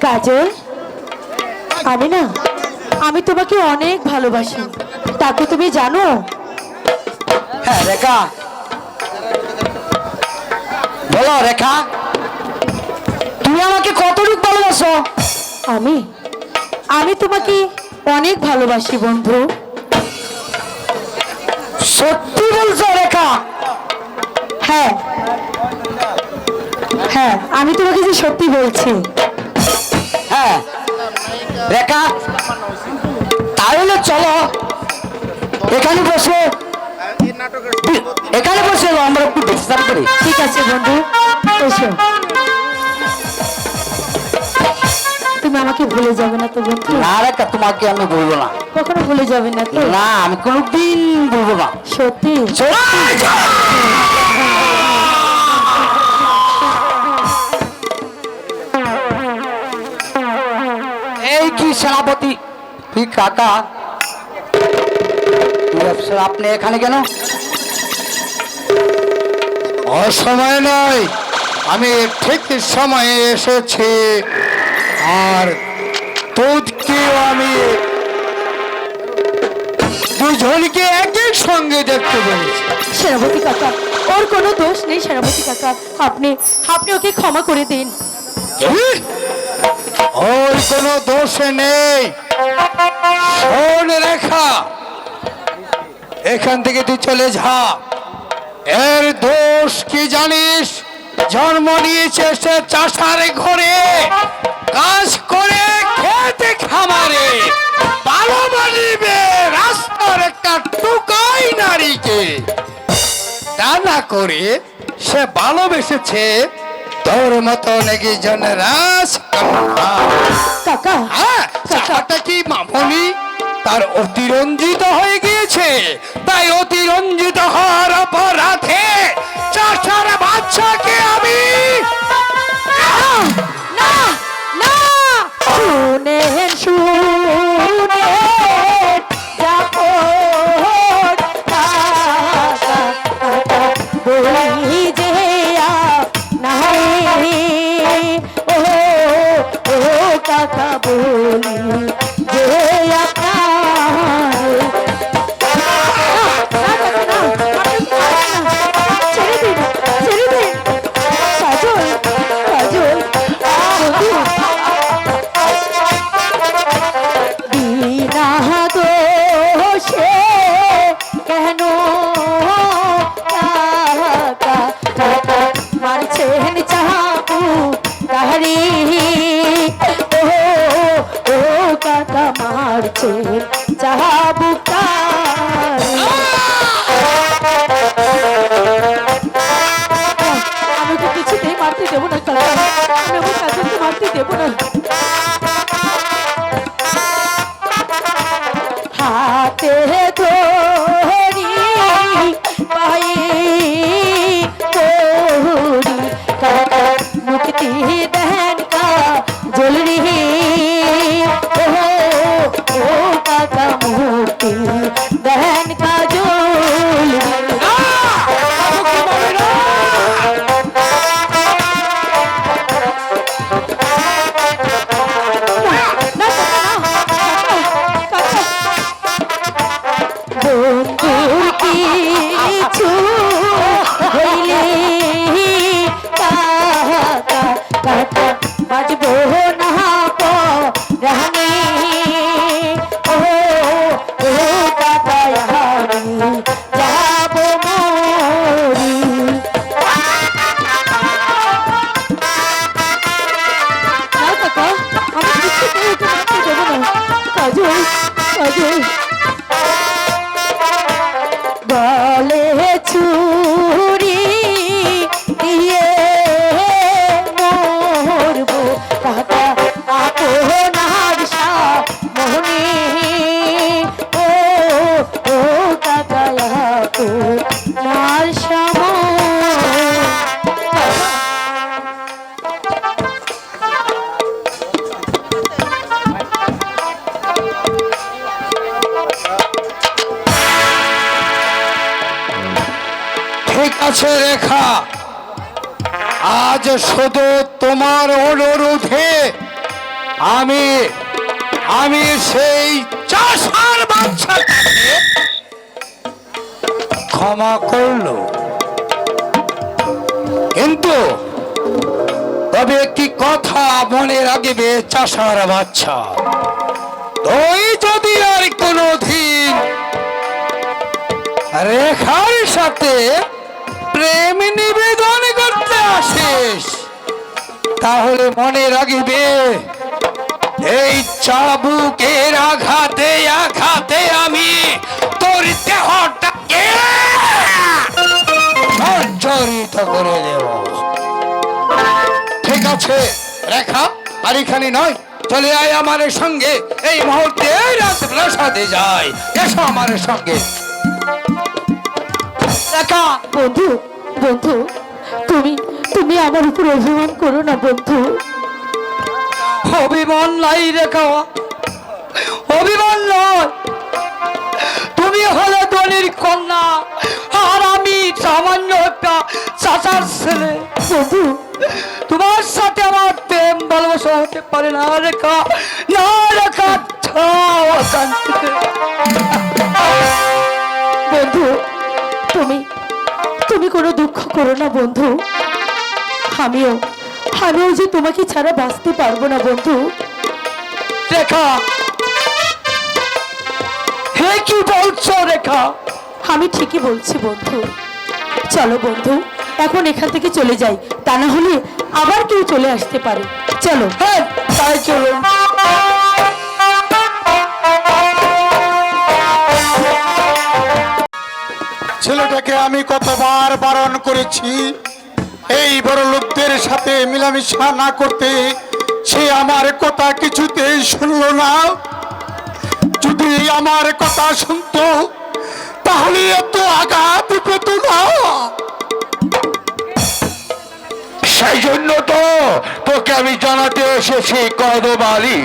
কাজল আমি না আমি তোমাকে অনেক ভালোবাসি। তাকে তুমি জানো? হ্যাঁ রেখা। বলো রেখা। তুমি আমাকে কতটুকু ভালোবাসো? আমি আমি তোমাকে অনেক ভালোবাসি বন্ধু। সত্যি বলছো রেখা। হ্যাঁ। হ্যাঁ আমি তোমাকে যে সত্যি বলছি। হ্যাঁ। রেখা তাহলে চলো। এখানে বসে। এখানে বসে আমরা একটু বিশ্রাম করি ঠিক আছে বন্ধু তুমি আমাকে ভুলে যাবে না তো বন্ধু? না রেখা তোমাকে আমি বলব না। কখনো ভুলে যাবে না তো? না আমি কোনোদিন বলব না। সত্যি? সত্যি। সেনাপতি। কি কাকা? আপনি এখানে কেন? অসময় নয় আমি ঠিক সময়ে এসেছি। আর তোদকেও আমি দুজনকে একই সঙ্গে দেখতে পেয়েছি সেনাপতি কাকা ওর কোনো দোষ নেই সেনাপতি কাকা। আপনি আপনি ওকে ক্ষমা করে দিন? ওর কোনো দোষ নেই। রেখা, এখান থেকে তুই চলে যা। এর দোষ কি জানিস? জন্ম নিয়েছে সে চাষার ঘরে। কাজ করে খেতে খামারে। ভালো মানিবে রাস্তার একটা টুকাই নারীকে। তা না করে সে ভালোবেসেছে তোর মতো নাকি জন রাস কাকা। হ্যাঁ কি মামনি? তার অতিরঞ্জিত হয়ে গিয়েছে। তাই অতিরঞ্জিত হওয়ার অপরাধে চাষার বাচ্চাকে আমি না না শুনে শুনে ঠিক আছে, রেখা। আজ শুধু তোমার অনুরোধে আমি আমি সেই চাষার বাচ্চাটাকে ক্ষমা করল। কিন্তু তবে একটি কথা মনে রাখবে, চাষার বাচ্চা। তুই যদি আর কোনো দিন রেখার সাথে প্রেম নিবেদন করতে আসিস, তাহলে মনে রাখবে, এই চাবুকের আঘাতে আঘাতে আমি তোর দেহটাকে সঞ্চরিত করে দেব। ঠিক আছে, রেখা, আর এখানে নয়। চলে আয় আমার সঙ্গে। এই মুহূর্তে রাত প্রাসাদে যাই। এসো আমার সঙ্গে। বন্ধু বন্ধু, তুমি তুমি আমার উপর অভিমান করো না, বন্ধু। অভিমান নাই রেখা অভিমান নয়। তুমি হলে ধনির কন্যা, আর আমি সামান্য একটা চাচার ছেলে। বন্ধু, তোমার সাথে আমার প্রেম, ভালোবাসা হতে পারে না রেখা না রেখা ছাও বন্ধু, তুমি তুমি কোনো দুঃখ করো না বন্ধু। আমিও আমিও যে তোমাকে ছাড়া বাঁচতে পারব না বন্ধু। রেখা। হে কি বলছো রেখা? আমি ঠিকই বলছি বন্ধু। চলো বন্ধু এখন এখান থেকে চলে যাই। তা না হলে আবার কেউ চলে আসতে পারে। চলো। হ্যাঁ তাই চলো। ছেলেটাকে আমি কতবার বারণ করেছি। এই বড় লোকদের সাথে মিলামিশা না করতে সে আমার কথা কিছুতেই শুনলো না। যদি আমার কথা শুনতো, তাহলে এত আঘাত পেত না। সেই জন্য তো তোকে আমি জানাতে এসেছি কদবালি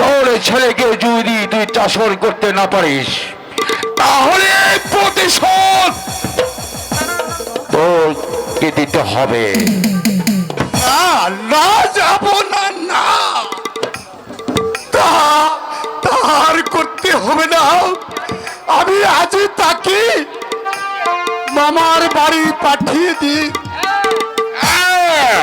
তোর ছেলেকে যদি তুই চাষন করতে না পারিস তাহলে প্রতিশোধ তোকে দিতে হবে? না না যাব না না। তা তার করতে হবে না। আমি আজই তাকে মামার বাড়ি পাঠিয়ে দিই। হ্যাঁ,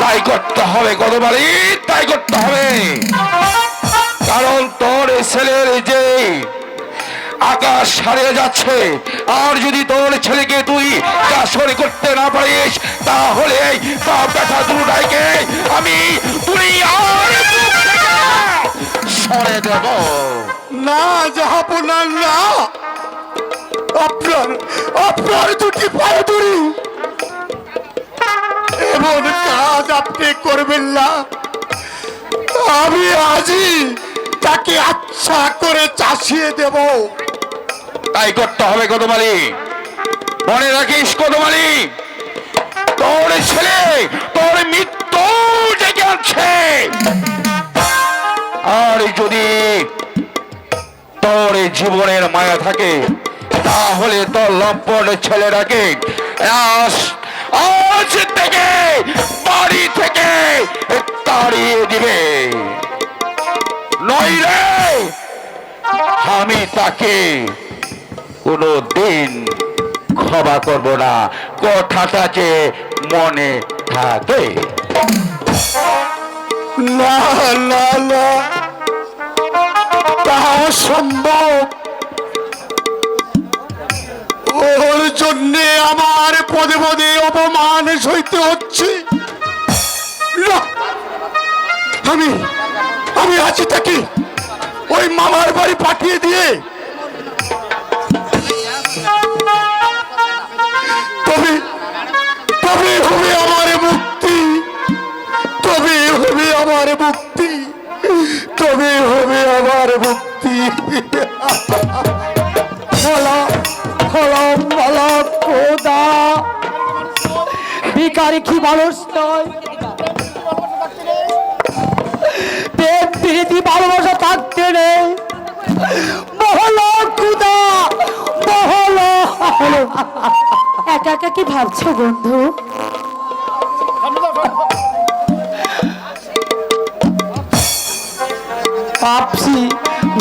তাই করতে হবে কতবারই তাই করতে হবে। কারণ তোর ছেলের এই যে আকাশ হারিয়ে যাচ্ছে। আর যদি তোর ছেলেকে তুই চাষরে করতে না পারিস, তাহলে বাপ ব্যথা দুটাইকে আমি তুই আর সরে দেব। না না না। আপনার আপনার দুটি পায়ে ধরি। এমন কাজ আপনি করবেন না। আমি আজই তাকে আচ্ছা করে চাষিয়ে দেব। তাই করতে হবে, কদমালি। মনে রাখিস, কদমালি। তোর ছেলে, তোর মৃত্যু ডেকে আছে আর যদি তোর জীবনের মায়া থাকে, তাহলে তোর লম্পট ছেলেটাকে আজ থেকে, বাড়ি থেকে তাড়িয়ে দিবে। নইলে আমি তাকে কোনো দিন ক্ষমা করব না। কথাটা যে মনে থাকে। না না না। তা সম্ভব ওর জন্যে আমার পদে পদে অপমান সইতে হচ্ছে। আমি আমি আছি তাকে। ওই মামার বাড়ি পাঠিয়ে দিয়ে তবে হবে আমার মুক্তি। তবে হবে আমার মুক্তি। তবে হবে আমার মুক্তি। হলো হলো বলো খোদা। ভিকারি কি মানুষ নয়। প্রেম প্রীতি ভালোবাসা থাকতে নেই। মহল খুদা, মহল। একা কি ভাবছ বন্ধু? ভাবছি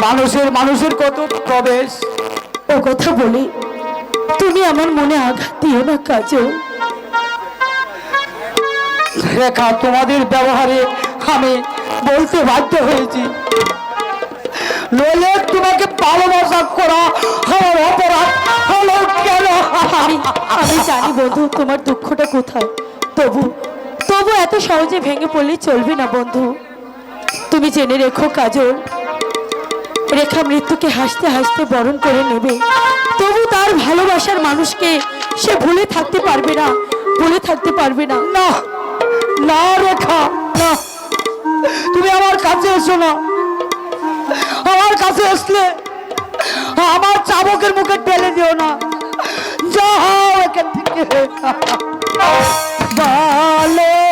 মানুষের মানুষের কত প্রবেশ। ও কথা বলি তুমি আমার মনে আঘাত দিও না কাজল। রেখা তোমাদের ব্যবহারে আমি বলতে বাধ্য হয়েছি। নইলে তোমাকে ভালোবাসা করা আমার অপরাধ। হলো কেন? আমি জানি বন্ধু তোমার দুঃখটা কোথায়? তবু তবু এত সহজে ভেঙে পড়লে চলবে না বন্ধু। তুমি জেনে রেখো কাজল রেখা মৃত্যুকে হাসতে হাসতে বরণ করে নেবে। তবু তার ভালোবাসার মানুষকে সে ভুলে থাকতে পারবে না ভুলে থাকতে পারবে না। না না রেখা না। তুমি আমার কাছে এসো না। আমার কাছে আসলে আমার চাবকের মুখে ঠেলে দিও না। যাও এখান থেকে। ভালো ভালো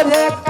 ওরে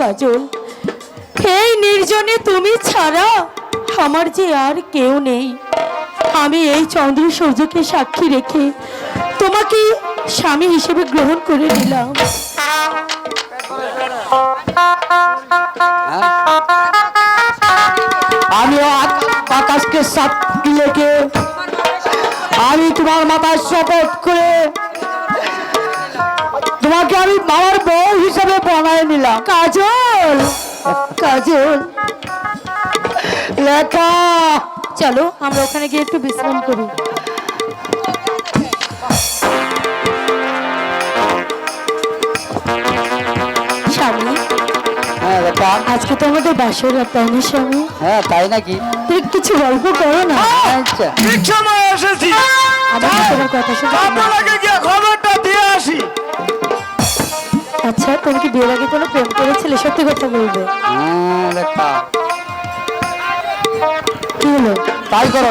কাজল, এই নির্জনে তুমি ছাড়া আমার যে আর কেউ নেই। আমি এই চন্দ্র সূর্যকে সাক্ষী রেখে তোমাকে স্বামী হিসেবে গ্রহণ করে নিলাম। আমি আকাশকে সাক্ষী রেখে আমি তোমার মাথায় শপথ করে আমি আমার বউ হিসাবে বানায় নিলাম। কাজল! কাজল! লেখা! চলো আমরা ওখানে গিয়ে একটু বিশ্রাম করি। স্বামী হ্যাঁ আজকে তো আমাদের বাসর রাত তাই না স্বামী? হ্যাঁ তাই নাকি? তুই কিছু গল্প করো না। আচ্ছা। ঠিক সময় এসেছি। আমার কথা শুনে আচ্ছা তুমি কি বিয়ের আগে কোনো প্রেম করেছিলে? সত্যি কথা বলবে। হ্যাঁ কি হলো? তাই করো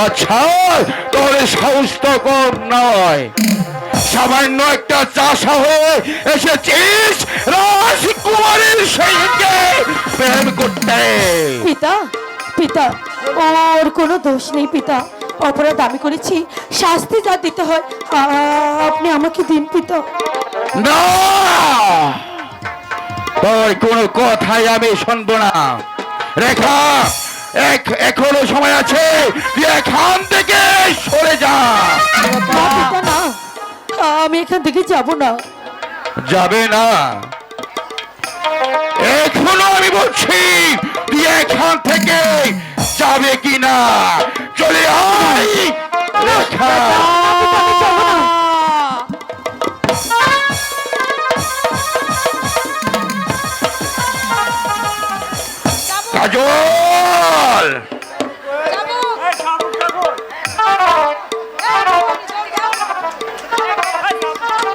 বাচ্চা তোর সাহস তো কম নয়। সামান্য একটা চাষা হয়ে এসেছিস রাজকুমারের সঙ্গে প্রেম করতে। পিতা? পিতা। ওর কোনো দোষ নেই পিতা। অপরাধ আমি করেছি। শাস্তি যা দিতে হয় আপনি আমাকে দিন পিতা। না! তোর কোনো কথাই আমি শুনব না। রেখা এক- এখনও সময় আছে। তুই এখান থেকে সরে যা। আমি এখান থেকে যাব না। যাবে না। এখনও আমি বলছি তুই এখান থেকে যাবে কি না চলে আয়, রেখা। কাজল!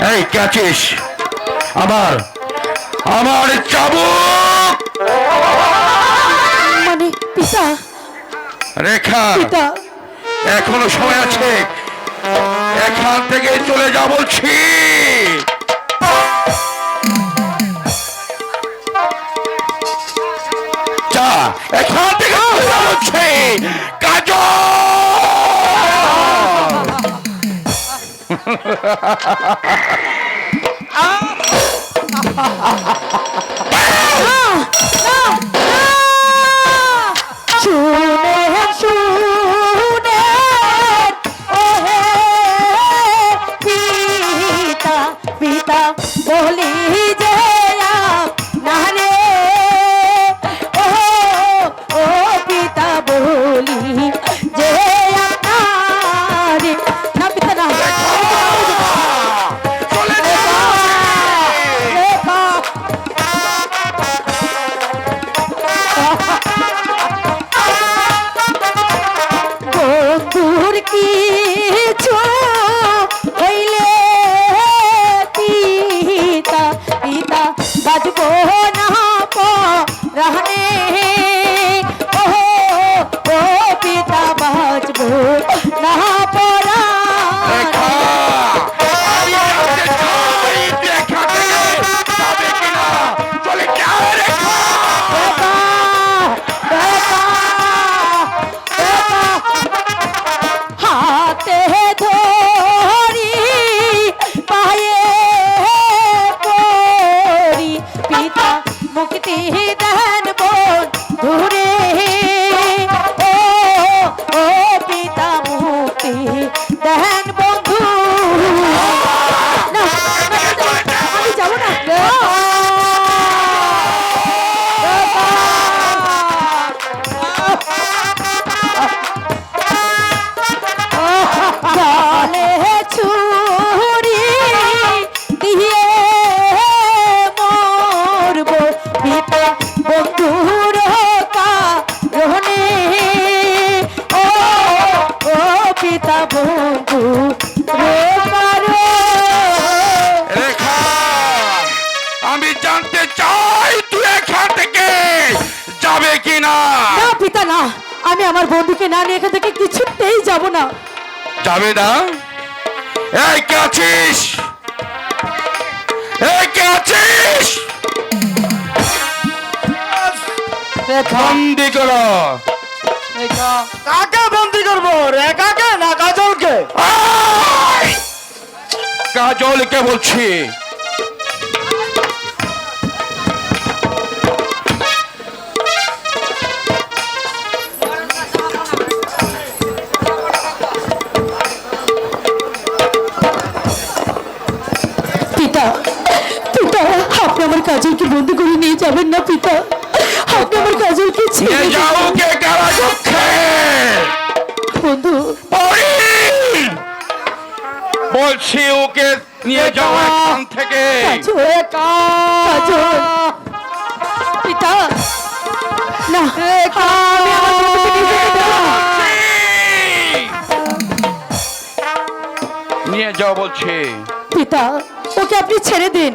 এই, কে আমার আমার চাবুক! মানে পিতা? রেখা পিতা। এখনও সময় আছে। এখান থেকে চলে যা বলছি। যা এখান থেকে চলে যা বলছি। কাজ শুনে শুনে বন্ধু রেখা আমি জানতে চাই তুই এখান থেকে যাবে কিনা? না পিতা না। আমি আমার বন্ধুকে না নিয়ে এখান থেকে কিছুতেই যাব না। যাবে না? এই কে আছিস? এই কে আছিস? বন্দি করো। কাকে বন্দি করব? রেখাকে না কাজলকে! কাজলকে বলছি। পিতা পিতা আপনি আমার কাজলকে বন্দি করে নিয়ে যাবেন না পিতা? বলছি ওকে নিয়ে যাও এখান থেকে। পিতা। না। নিয়ে যাও বলছি। পিতা ওকে আপনি ছেড়ে দিন।